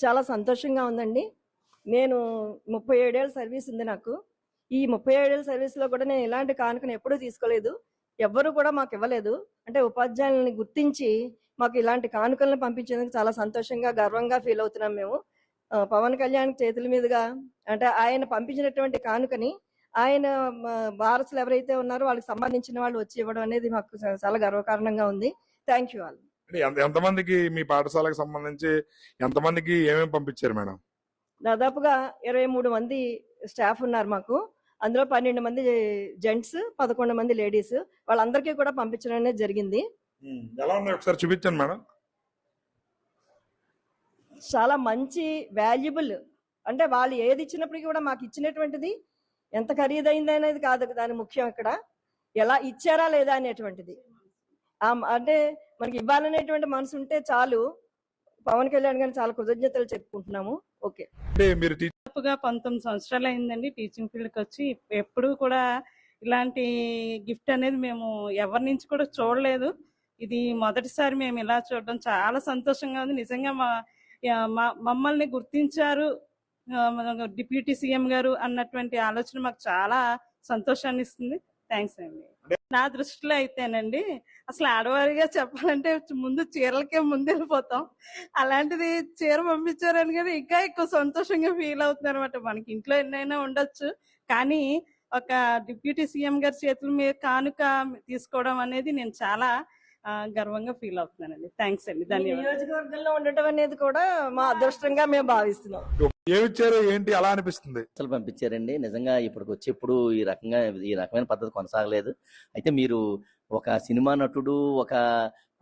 చాలా సంతోషంగా ఉందండి. నేను ముప్పై ఏడేళ్ళ సర్వీస్ ఉంది నాకు. ఈ ముప్పై ఏడేళ్ళ సర్వీస్లో కూడా నేను ఇలాంటి కానుకను ఎప్పుడూ తీసుకోలేదు. ఎవ్వరు కూడా మాకు ఇవ్వలేదు. అంటే ఉపాధ్యాయులని గుర్తించి మాకు ఇలాంటి కానుకలను పంపించేందుకు చాలా సంతోషంగా గర్వంగా ఫీల్ అవుతున్నాం మేము. పవన్ కళ్యాణ్ చేతుల మీదుగా అంటే ఆయన పంపించినటువంటి కానుకని ఆయన వారసులు ఎవరైతే ఉన్నారో వాళ్ళకి సంబంధించిన వాళ్ళు వచ్చి ఇవ్వడం అనేది మాకు చాలా గర్వకారణంగా ఉంది. Thank you all. ఎంతమందికి మీ పాఠశాలకు సంబంధించి ఎంతమందికి ఏమేమి పంపించారు మేడం? దాదాపుగా ఇరవై మూడు మంది స్టాఫ్ ఉన్నారు మాకు. అందులో పన్నెండు మంది జెంట్స్ పదకొండు మంది లేడీస్. వాళ్ళందరికీ కూడా పంపించడం అనేది జరిగింది. ఎలా ఉన్నాయి? ఒకసారి చూపించండి మేడం. చాలా మంచి వాల్యుబుల్. అంటే వాళ్ళు ఏది ఇచ్చినప్పటికీ కూడా మాకు ఇచ్చినటువంటిది ఎంత ఖరీదైంది అనేది కాదు దాని ముఖ్యం ఇక్కడ ఎలా ఇచ్చారా లేదా అనేటువంటిది. అంటే మనకి ఇవ్వాలనేటువంటి మనసు ఉంటే చాలు. పవన్ కళ్యాణ్ గారిని చాలా కృతజ్ఞతలు చెప్పుకుంటున్నాము. ఓకే. మీరు దాదాపుగా పంతొమ్మిది సంవత్సరాలు అయిందండి టీచింగ్ ఫీల్డ్కి వచ్చి. ఎప్పుడూ కూడా ఇలాంటి గిఫ్ట్ అనేది మేము ఎవరి నుంచి కూడా చూడలేదు. ఇది మొదటిసారి మేము ఇలా చూడడం చాలా సంతోషంగా ఉంది. నిజంగా మా మమ్మల్ని గుర్తించారు. డిప్యూటీ సీఎం గారు అన్నటువంటి ఆలోచన మాకు చాలా సంతోషాన్ని ఇస్తుంది. థ్యాంక్స్ అండి. నా దృష్టిలో అయితేనండి అసలు ఆడవారిగా చెప్పాలంటే ముందు చీరలకే ముందు వెళ్ళిపోతాం అలాంటిది చీర పంపించారని కానీ ఇంకా ఎక్కువ సంతోషంగా ఫీల్ అవుతున్నారు అనమాట మనకి ఇంట్లో ఎన్నైనా ఉండొచ్చు కానీ ఒక డిప్యూటీ సీఎం గారి చేతుల మీద కానుక తీసుకోవడం అనేది నేను చాలా గర్వంగా ఫీల్ అవుతున్నానండి. థ్యాంక్స్ అండి. ఈ ధన్యవాదాలు. నియోజకవర్గంలో ఉండటం అనేది కూడా మా అదృష్టంగా మేము భావిస్తున్నాం. ఏమి ఇచ్చారు? ఏంటి? అలా అనిపిస్తుంది. అసలు పంపించారండి. నిజంగా ఇప్పటికి వచ్చి ఎప్పుడు ఈ రకంగా ఈ రకమైన పద్ధతి కొనసాగలేదు. అయితే మీరు ఒక సినిమా నటుడు ఒక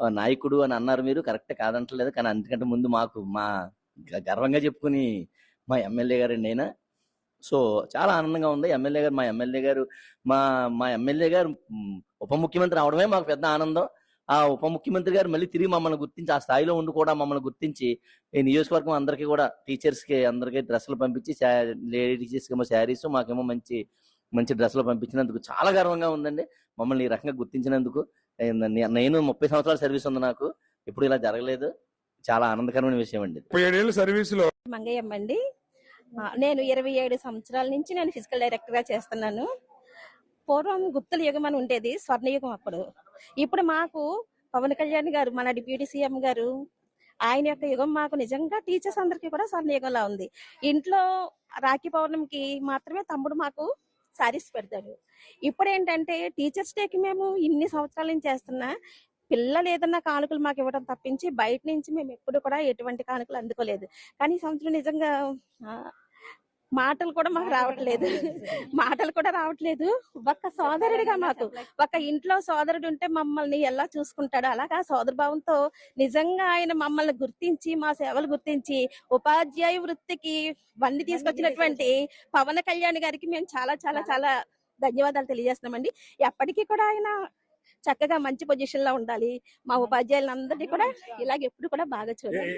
నాయకుడు అని అన్నారు మీరు. కరెక్ట్ కాదంటలేదు. కానీ అంతకంటే ముందు మాకు మా గ- గర్వంగా చెప్పుకుని మా ఎమ్మెల్యే గారండి ఆయన. సో చాలా ఆనందంగా ఉంది. ఎమ్మెల్యే గారు మా ఎమ్మెల్యే గారు మా మా ఎమ్మెల్యే గారు ఉప ముఖ్యమంత్రి అవడమే మాకు పెద్ద ఆనందం. ఆ ఉప ముఖ్యమంత్రి గారు మళ్ళీ తిరిగి మమ్మల్ని గుర్తించి ఆ స్థాయిలో ఉండి కూడా మమ్మల్ని గుర్తించి ఈ నియోజకవర్గం అందరికీ కూడా టీచర్స్కి అందరికీ డ్రెస్సులు పంపించి లేడీ టీచర్స్ ఏమో శారీస్ మాకేమో మంచి మంచి డ్రెస్సులు పంపించినందుకు చాలా గర్వంగా ఉందండి. మమ్మల్ని ఈ రకంగా గుర్తించినందుకు నేను ముప్పై సంవత్సరాల సర్వీస్ ఉంది నాకు. ఎప్పుడు ఇలా జరగలేదు. చాలా ఆనందకరమైన విషయం అండి ముప్పై ఏడేళ్ళ సర్వీసులో. మంగయ్యమ్మ అండి నేను ఇరవై ఏడు సంవత్సరాల నుంచి నేను ఫిజికల్ డైరెక్టర్గా చేస్తున్నాను. పూర్వం గుప్తుల యుగం అని ఉండేది స్వర్ణయుగం అప్పుడు. ఇప్పుడు మాకు పవన్ కళ్యాణ్ గారు మన డిప్యూటీ సీఎం గారు ఆయన యొక్క యుగం మాకు నిజంగా టీచర్స్ అందరికీ కూడా స్వర్ణయుగంలా ఉంది. ఇంట్లో రాఖీ పౌర్ణమికి మాత్రమే తమ్ముడు మాకు సారీస్ పెడతాడు. ఇప్పుడు ఏంటంటే టీచర్స్ డేకి మేము ఇన్ని సంవత్సరాల నుంచి చేస్తున్నా పిల్లలు ఏదన్నా కానుకలు మాకు ఇవ్వడం తప్పించి బయట నుంచి మేము ఎప్పుడు కూడా ఎటువంటి కానుకలు అందుకోలేదు. కానీ ఈ సంవత్సరం నిజంగా ఆ, మాటలు కూడా మాకు రావట్లేదు. మాటలు కూడా రావట్లేదు. ఒక్క సోదరుడిగా మాకు. ఒక ఇంట్లో సోదరుడు ఉంటే మమ్మల్ని ఎలా చూసుకుంటాడో? అలాగా సోదర భావంతో నిజంగా ఆయన మమ్మల్ని గుర్తించి మా సేవలు గుర్తించి ఉపాధ్యాయ వృత్తికి వండి తీసుకొచ్చినటువంటి పవన్ కళ్యాణ్ గారికి మేము చాలా చాలా చాలా. ధన్యవాదాలు తెలియజేస్తున్నామండి. ఎప్పటికీ కూడా ఆయన చక్కగా మంచి పొజిషన్లో ఉండాలి. మా ఉపాధ్యాయులందరినీ కూడా ఇలాగ ఎప్పుడు కూడా బాగా చూడాలి